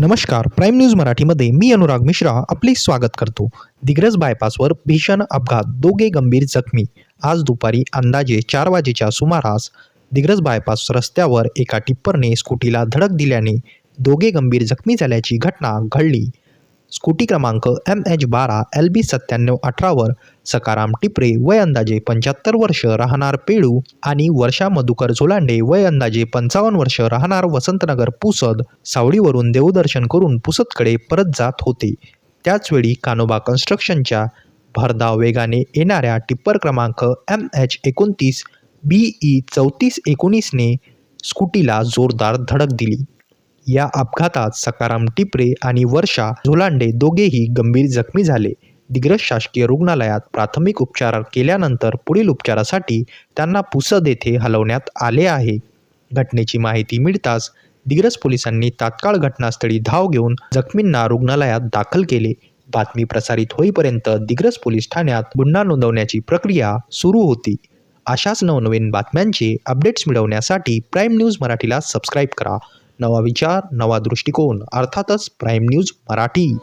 नमस्कार prime news मराठीमध्ये मी अनुराग मिश्रा आपले स्वागत करतो. दिग्रज बायपासवर भीषण अपघात दोघे गंभीर जखमी. आज दुपारी अंदाजे चार वाजेच्या सुमारास दिग्रज बायपास रस्त्यावर एका टिप्परने स्कूटीला धडक दिल्याने दोघे गंभीर जखमी झाल्याची घटना घडली. स्कूटी क्रमांक एम एच बारा एल बी सत्त्याण्णव अठरावर सकाराम टिपरे वय अंदाजे पंच्याहत्तर वर्ष राहणार पेळू आणि वर्षा मधुकर झोलांडे वय अंदाजे पंचावन्न वर्ष राहणार वसंतनगर पुसद सावडीवरून देवदर्शन करून पुसदकडे परत जात होते. त्याचवेळी कानोबा कन्स्ट्रक्शनच्या भरधाव वेगाने येणाऱ्या टिप्पर क्रमांक एम एच एकोणतीस बी ई चौतीस एकोणीसने स्कूटीला जोरदार धडक दिली. या अपघातात सकाराम टिपरे आणि वर्षा झोलांडे दोघेही गंभीर जखमी झाले. दिग्रस शासकीय रुग्णालयात प्राथमिक उपचार केल्यानंतर पुढील उपचारासाठी त्यांना पुसद येथे हलवण्यात आले आहे. घटनेची माहिती मिळताच दिग्रस पोलिसांनी तात्काळ घटनास्थळी धाव घेऊन जखमींना रुग्णालयात दाखल केले. बातमी प्रसारित होईपर्यंत दिग्रस पोलीस ठाण्यात गुन्हा नोंदवण्याची प्रक्रिया सुरू होती. अशाच नवनवीन बातम्यांचे अपडेट्स मिळवण्यासाठी प्राईम न्यूज मराठीला सबस्क्राईब करा. नवा विचार नवा दृष्टिकोन अर्थातच प्राईम न्यूज मराठी.